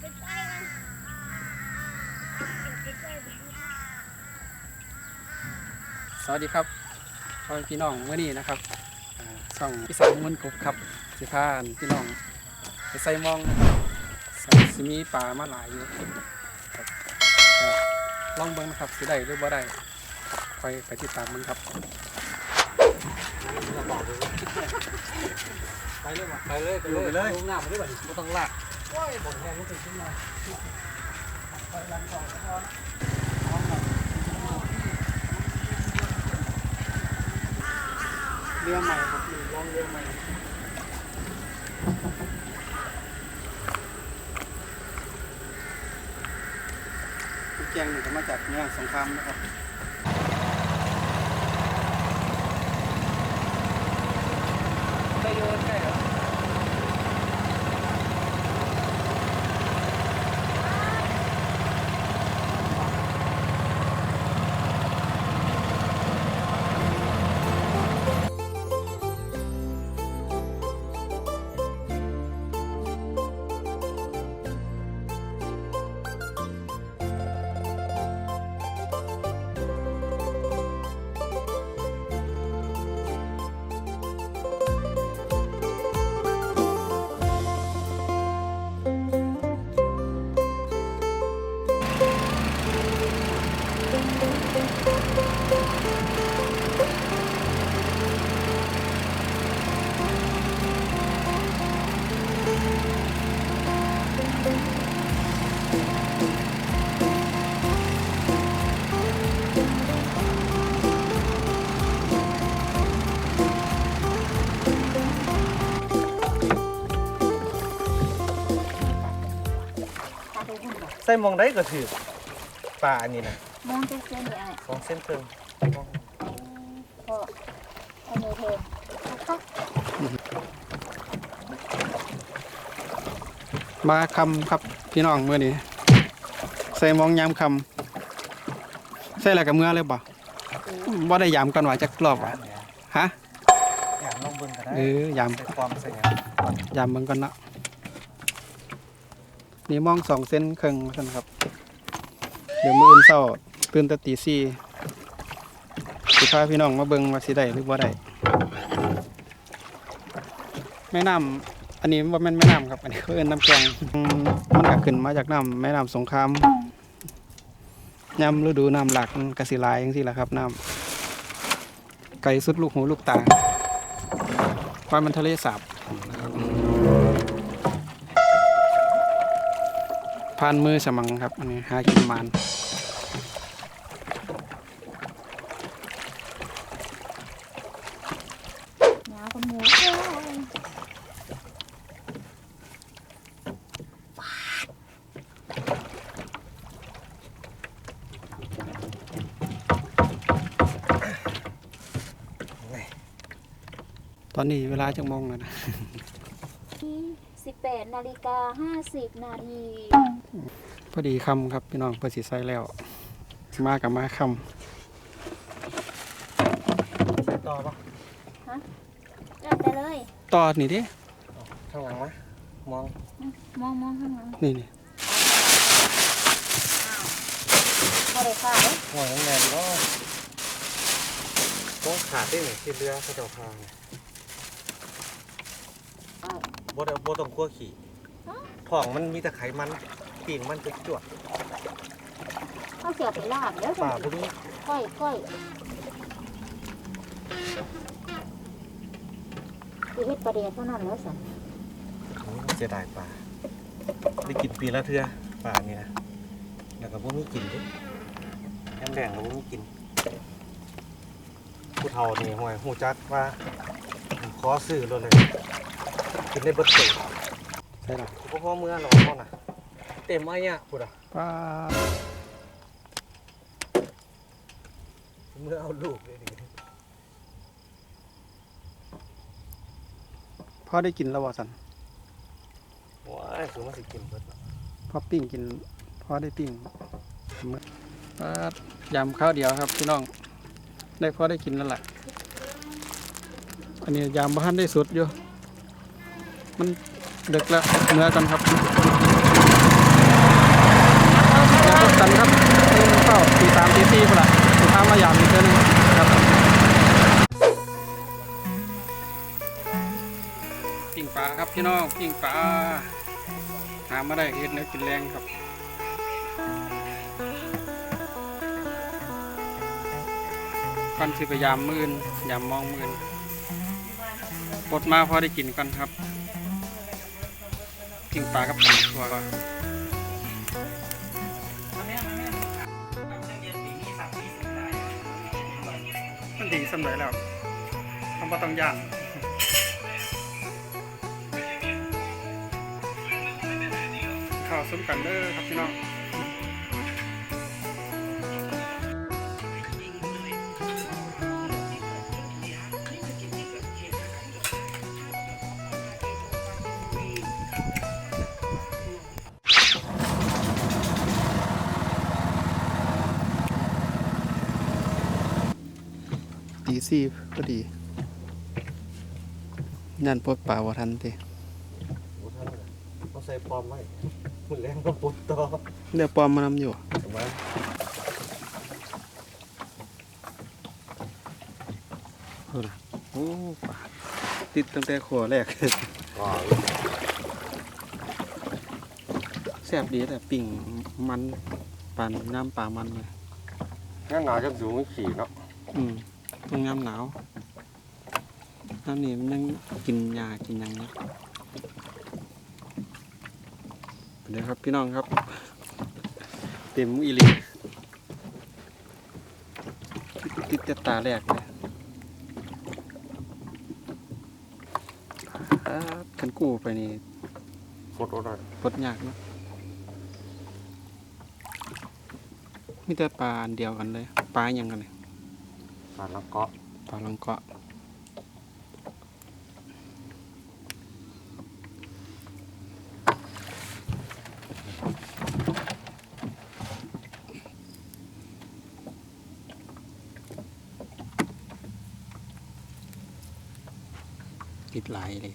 สวัสดีครับพ่อแม่พี่น้องเมื่อนี้นะครับอ่าช่องอีสานมันกบครับสิพาพี่น้องไปใส่หมองนะครับสิมีปลามาหลายอยู่ครับก็ลองเบิ่งนะครับสิได้หรือบ่ได้คอยไปติดตามมันครับไปเลยว่ะไปเลยไปเลยไปเลยลงน้ำไปเลยว่ะไม่ต้องลาก ว้ายบอกแทนรู้สึกขึ้นมาไปลังสองก็พอนะเอาหน่อยเรือใหม่ครับลองเรือใหม่แกงหนึ่งก็มาจากเมืองสงครามนะครับได้โยนใช่เหรอ ส่หมองได้ก็ถือปลาอันนี้นะมองเจ๊ๆนี่ไอ้สองเส้นครึ่งพอเอามือเทก็มาคำครับพี่น้องเมื่อนี้ใส่หมองยามคำใส่อะไรกับเมื่อเลยบ่บ่ได้ยามกันว่าจักรอบอะฮะอย่างลองเบิ่งก็ได้เออยามใส่ความใส่หยังยามเบิ่งก่อนเนาะ นี่มองสองเส้นครึ่งซั่นครับ เดี๋ยวมืออื่นเช้าตื่นต่ตีสี่สิพาพี่น้องมาเบิ่งว่าสิได้หรือบ่ได้แม่น้ำอันนี้บ่าแม่นแม่น้ำครับ อันนี้เขาเอิ้นน้ำแกงมันก็ขึ้นมาจากน้ำแม่น้ำสงครามยามฤดูน้ำหลากมันก็สิหลายจังซี่ละครับน้ำไกลสุดลูกหูลูกตาว่ามันทะเลสาบ ผ่านมือสมังครับอันนี้หากินมันหนาวกับหมูเอ้ยตอนนี้เวลาจังมองแล้วนะ สิบแปดนาฬิกาห้าสิบนาทีพ อดีคำครับพี่น้องเพื่อสีใส่แล้ว มากับมาคใส่ต่อปะแล้วแต่เลยำต่อนี่ดิข้างหลังมะมอง มองมองข้างหลังนี่นี่พอได้ค่ะเด้ห่วยน้ำแน่ดีเนาะต้องขาดได้หนึ่งที่เรือเขาเจ้าพาเนี่ยบ่ได้บ่ต้องกลัวขี่ท้องมันมีแต่ไขมัน ปีกมันจะจวดเขาเสียไปลาบแล้วปลาพวกนี้ก้อยก้อยคือเฮ็ดประเดี๋ยวเท่านั้นแล้วสันเสียดายปลาได้กินปีละเทื่อปลาเนี่ยแล้วก็พวกนี้กินดิแอมแดงก็พวกนี้กินผู้เฒ่านี่ห่วยหูจักว่าขอซื้อเลยกินได้เบิดเต็มใช่หรอพราะพ่อเมื่อเราพ่อน่ะ เต็มไอ้เนี่ยพูดอะป้าเมื่อเอาลูกเลยดิพ่อได้กินแล้วบ่สันว้ายคือมาสิกินเบิดเนาะพ่อปิ้งกินพ่อได้ปิ้งมื้อป้ายำข้าวเดียวครับพี่น้อง ได้พ่อได้กินแล้วแหละอันนี้ยำบ้านได้สุดอยู่ มันเดึกแล้วเนื้อกันครับ พบกันครับเริ่มเข้าตีสามตีสี่พุ่นละสุดท้ายมายามอีกเทื่อนึงครับปิ้งปลาครับพี่น้องปิ้งปลาหามาได้เฮ็ดแล้วกินแรงครับก่อนสิพยายามมื่นยามมองมื่นปลดมาพอได้กินกันครับปิ้งปลากับผักตัว ดีสำเร็จแล้วทำมาต้องย่านข้าวส้มกันเด้อครับพี่น้อง ตีสี่พอดีนั่นปลดป่าว่าทันติเขาใส่ปลอมไว้มันแรงก็ปุ๊บต่อเดี๋ยวปอมมานำอยู่ถูกไหมโอ้ล่ะโอ้ป่าติดตั้งแต่ขอแรกว้าวแซ่บดีแต่ปิ่งมันปานน้ำปลามันเลยงั้นหนาจะสูงไม่ขี่เนาะอืม ต้องยามหนาวน้ำนี่มันยังกินยากินหยังเนาะเดี๋ยวครับพี่น้องครับ เต็มอีหลีติดแต่ตาแรกเลยอ่าคันกู้ไปนี่กดอะไรปลดยากเนาะมีแต่ปลาอันเดียวกันเลย ปลาอยังกันเลย ปลาลังเกาะปลาลังเกาะติดไหลเลย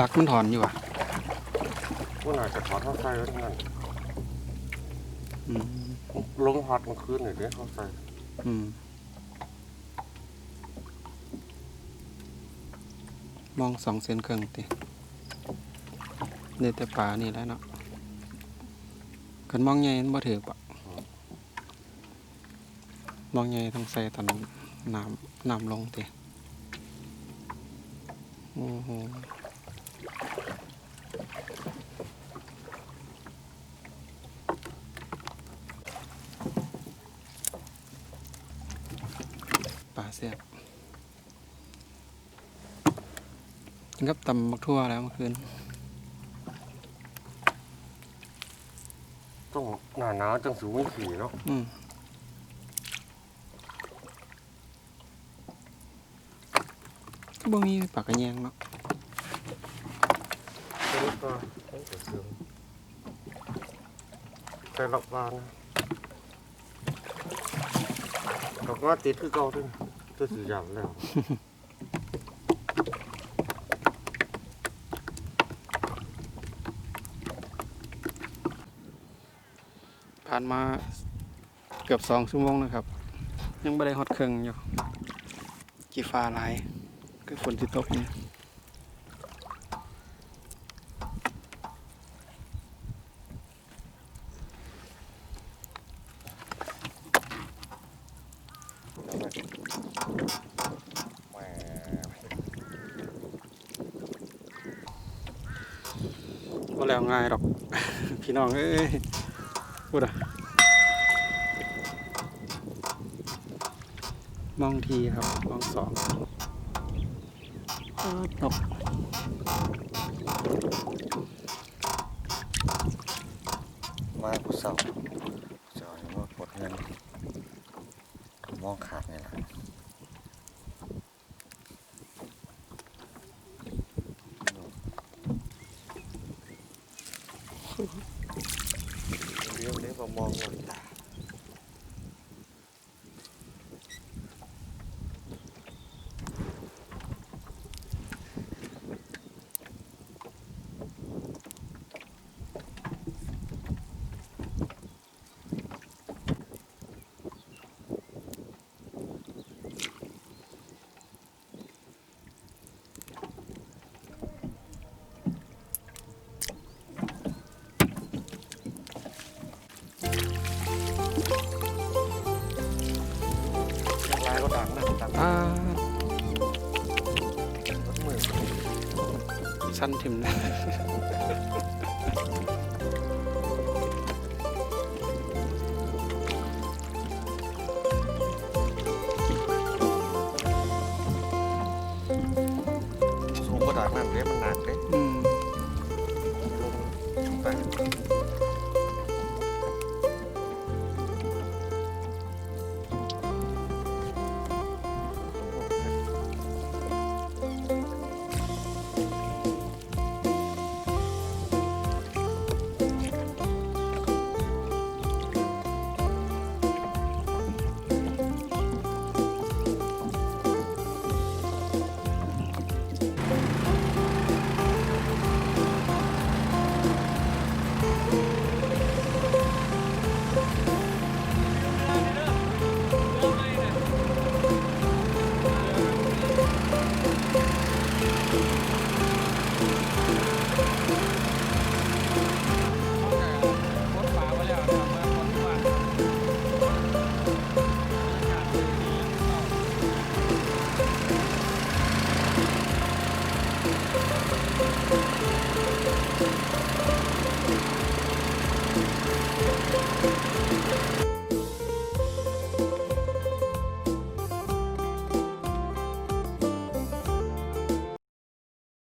ลักมันถอนอยู่อะพวกนายจะถอดเข้าใส่ไว้ทั้งนั้นอืมลงฮอตมันคืนหน่อยเดี๋ยวเข้าใส่อืมมองสองเซนเครื่องติเนี่ยแต่ป่านี่แหล้วเนาะกันมองใหญ่มันบ่ถือปะมองใหญ่ต้องใส่ตอนน้ำน้ำลงติโอ้โห ป่าเสียบกินกับตำมักทั่วแล้วเมื่อคืนต้องหนาหนาวจังสูงไม่ขี่เนาะอืมก็บ่มีปากกระแยงเนาะใส่ก็ใส่กระเสือมใส่หลักบานดอกว่าติดคือเก่าด้วย ตัวสีดำแล้วผ่านมาเกือบสองชั่วโมงนะครับ ยังไม่ได้ฮอตเครื่องอยู่กีฟ้าหลาย คือฝนที่ตกนี่ว่าแล้ว ง่ายหรอก พี่น้องเอ้ยพูดอะมองทีครับมองสองเออตกมาผู้สาวจอยว่าปลดเงินมองขาดนี่แหละ เลี้ สั้นถิ่มนะ